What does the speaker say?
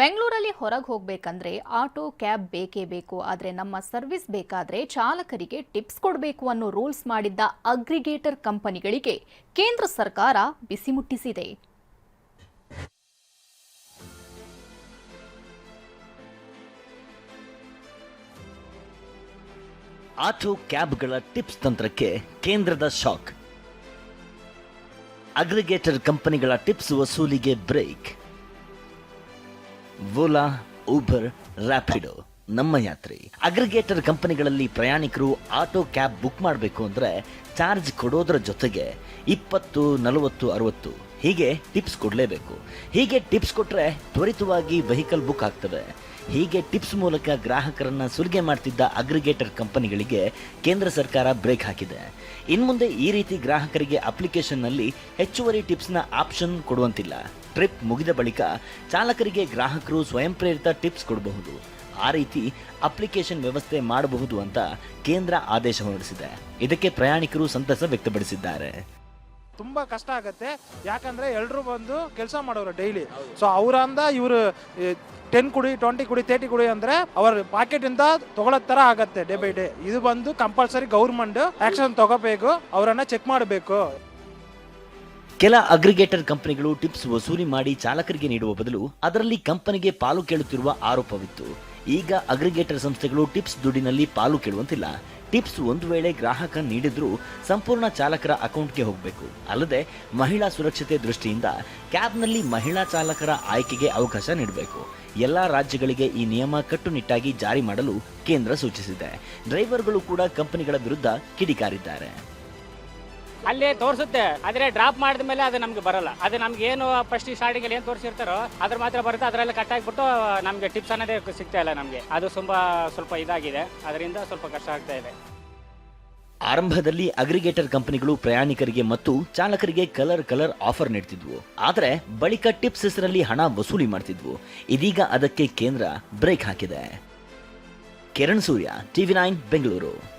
ಬೆಂಗಳೂರಲ್ಲಿ ಹೊರಗೆ ಹೋಗಬೇಕಂದ್ರೆ ಆಟೋ, ಕ್ಯಾಬ್ ಬೇಕೇ ಬೇಕು. ಆದರೆ ನಮ್ಮ ಸರ್ವಿಸ್ ಬೇಕಾದರೆ ಚಾಲಕರಿಗೆ ಟಿಪ್ಸ್ ಕೊಡಬೇಕು ಅನ್ನೋ ರೂಲ್ಸ್ ಮಾಡಿದ್ದ ಅಗ್ರಿಗೇಟರ್ ಕಂಪನಿಗಳಿಗೆ ಕೇಂದ್ರ ಸರ್ಕಾರ ಬಿಸಿ ಮುಟ್ಟಿಸಿದೆ. ಆಟೋ, ಕ್ಯಾಬ್ಗಳ ಟಿಪ್ಸ್ ತಂತ್ರಕ್ಕೆ ಕೇಂದ್ರದ ಶಾಕ್. ಅಗ್ರಿಗೇಟರ್ ಕಂಪನಿಗಳ tips ವಸೂಲಿಗೆ break. Ola Uber Rapido Namma Yatri. Aggregator ಕಂಪನಿಗಳಲ್ಲಿ ಪ್ರಯಾಣಿಕರು ಆಟೋ ಕ್ಯಾಬ್ ಬುಕ್ ಮಾಡಬೇಕು ಅಂದ್ರೆ ಚಾರ್ಜ್ ಕೊಡೋದ್ರ ಜೊತೆಗೆ ಇಪ್ಪತ್ತು, ನಲವತ್ತು, ಅರವತ್ತು ಹೀಗೆ ಟಿಪ್ಸ್ ಕೊಡಲೇಬೇಕು. ಹೀಗೆ ಟಿಪ್ಸ್ ಕೊಟ್ರೆ ತ್ವರಿತವಾಗಿ ವೆಹಿಕಲ್ ಬುಕ್ ಆಗ್ತವೆ ಹೀಗೆ ಟಿಪ್ಸ್ ಮೂಲಕ ಗ್ರಾಹಕರನ್ನ ಸುಲಿಗೆ ಮಾಡ್ತಿದ್ದ ಅಗ್ರಿಗೇಟರ್ ಕಂಪನಿಗಳಿಗೆ ಕೇಂದ್ರ ಸರ್ಕಾರ ಬ್ರೇಕ್ ಹಾಕಿದೆ. ಇನ್ಮುಂದೆ ಈ ರೀತಿ ಗ್ರಾಹಕರಿಗೆ ಅಪ್ಲಿಕೇಶನ್ನಲ್ಲಿ ಹೆಚ್ಚುವರಿ ಟಿಪ್ಸ್ನ ಆಪ್ಷನ್ ಕೊಡುವಂತಿಲ್ಲ. ಟ್ರಿಪ್ ಮುಗಿದ ಬಳಿಕ ಚಾಲಕರಿಗೆ ಗ್ರಾಹಕರು ಸ್ವಯಂ ಪ್ರೇರಿತ ಟಿಪ್ಸ್ ಕೊಡಬಹುದು. ಆ ರೀತಿ ಅಪ್ಲಿಕೇಶನ್ ವ್ಯವಸ್ಥೆ ಮಾಡಬಹುದು ಅಂತ ಕೇಂದ್ರ ಆದೇಶ ಹೊರಡಿಸಿದೆ. ಇದಕ್ಕೆ ಪ್ರಯಾಣಿಕರು ಸಂತಸ ವ್ಯಕ್ತಪಡಿಸಿದ್ದಾರೆ. ತುಂಬಾ ಕಷ್ಟ ಆಗುತ್ತೆ. ಯಾಕಂದ್ರೆ ಎಲ್ಲರೂ ಬಂದು ಕೆಲಸ ಮಾಡೋರು ಡೈಲಿ. ಸೊ ಅವರಂದ ಇವರು ಟೆನ್ ಕುಡಿ ಟ್ವೆಂಟಿ ಕುಡಿ ತರ್ಟಿ ಕುಡಿ ಅಂದ್ರೆ ಅವ್ರ ಪಾಕೆಟ್ ಇಂದ ತಗೊಳ್ಳೋ ತರ ಆಗತ್ತೆ ಡೇ ಬೈ ಡೇ ಇದು ಬಂದು ಕಂಪಲ್ಸರಿ ಗೌರ್ಮೆಂಟ್ ಆಕ್ಷನ್ ತಗೋಬೇಕು, ಅವರನ್ನ ಚೆಕ್ ಮಾಡಬೇಕು. ಕೆಲ ಅಗ್ರಿಗೇಟರ್ ಕಂಪನಿಗಳು ಟಿಪ್ಸ್ ವಸೂಲಿ ಮಾಡಿ ಚಾಲಕರಿಗೆ ನೀಡುವ ಬದಲು ಅದರಲ್ಲಿ ಕಂಪನಿಗೆ ಪಾಲು ಕೇಳುತ್ತಿರುವ ಆರೋಪವಿತ್ತು. ಈಗ ಅಗ್ರಿಗೇಟರ್ ಸಂಸ್ಥೆಗಳು ಟಿಪ್ಸ್ ದುಡ್ಡಿನಲ್ಲಿ ಪಾಲು ಕೇಳುವಂತಿಲ್ಲ. ಟಿಪ್ಸ್ ಒಂದು ವೇಳೆ ಗ್ರಾಹಕ ನೀಡಿದ್ರೂ ಸಂಪೂರ್ಣ ಚಾಲಕರ ಅಕೌಂಟ್ಗೆ ಹೋಗಬೇಕು. ಅಲ್ಲದೆ ಮಹಿಳಾ ಸುರಕ್ಷತೆ ದೃಷ್ಟಿಯಿಂದ ಕ್ಯಾಬ್ನಲ್ಲಿ ಮಹಿಳಾ ಚಾಲಕರ ಆಯ್ಕೆಗೆ ಅವಕಾಶ ನೀಡಬೇಕು. ಎಲ್ಲಾ ರಾಜ್ಯಗಳಿಗೆ ಈ ನಿಯಮ ಕಟ್ಟುನಿಟ್ಟಾಗಿ ಜಾರಿ ಮಾಡಲು ಕೇಂದ್ರ ಸೂಚಿಸಿದೆ. ಡ್ರೈವರ್ಗಳು ಕೂಡ ಕಂಪನಿಗಳ ವಿರುದ್ಧ ಕಿಡಿಕಾರಿದ್ದಾರೆ. ಅಲ್ಲಿ ತೋರಿಸುತ್ತೆ. ಆದ್ರೆ ಡ್ರಾಪ್ ಮಾಡಿದ ಮೇಲೆ ಅದು ನಮ್ಗೆ ಬರಲ್ಲ. ಅದು ನಮ್ಗೆ ಏನು ಫಸ್ಟ್ ಸ್ಟಾರ್ಟಿಂಗ್ ಅಲ್ಲಿ ಏನು ತೋರಿಸಿರ್ತಾರೋ ಅದ್ರ ಮಾತ್ರ ಬರುತ್ತೆ. ಅದರಲ್ಲಿ ಕಟ್ ಆಗಿಬಿಟ್ಟು ನಮ್ಗೆ ಟಿಪ್ಸ್ ಅನ್ನೋದೇ ಸಿಗ್ತಾ ಇಲ್ಲ ನಮಗೆ. ಅದು ತುಂಬಾ ಸ್ವಲ್ಪ ಇದಾಗಿದೆ. ಅದರಿಂದ ಸ್ವಲ್ಪ ಕಷ್ಟ ಆಗ್ತಾ ಇದೆ. ಆರಂಭದಲ್ಲಿ ಅಗ್ರಿಗೇಟರ್ ಕಂಪನಿಗಳು ಪ್ರಯಾಣಿಕರಿಗೆ ಮತ್ತು ಚಾಲಕರಿಗೆ ಕಲರ್ ಕಲರ್ ಆಫರ್ ನೀಡ್ತಿದ್ವು. ಆದರೆ ಬಳಿಕ ಟಿಪ್ಸ್ ಹೆಸರಲ್ಲಿ ಹಣ ವಸೂಲಿ ಮಾಡ್ತಿದ್ವು. ಇದೀಗ ಅದಕ್ಕೆ ಕೇಂದ್ರ ಬ್ರೇಕ್ ಹಾಕಿದೆ. Kiran Surya, TV nine, Bengaluru.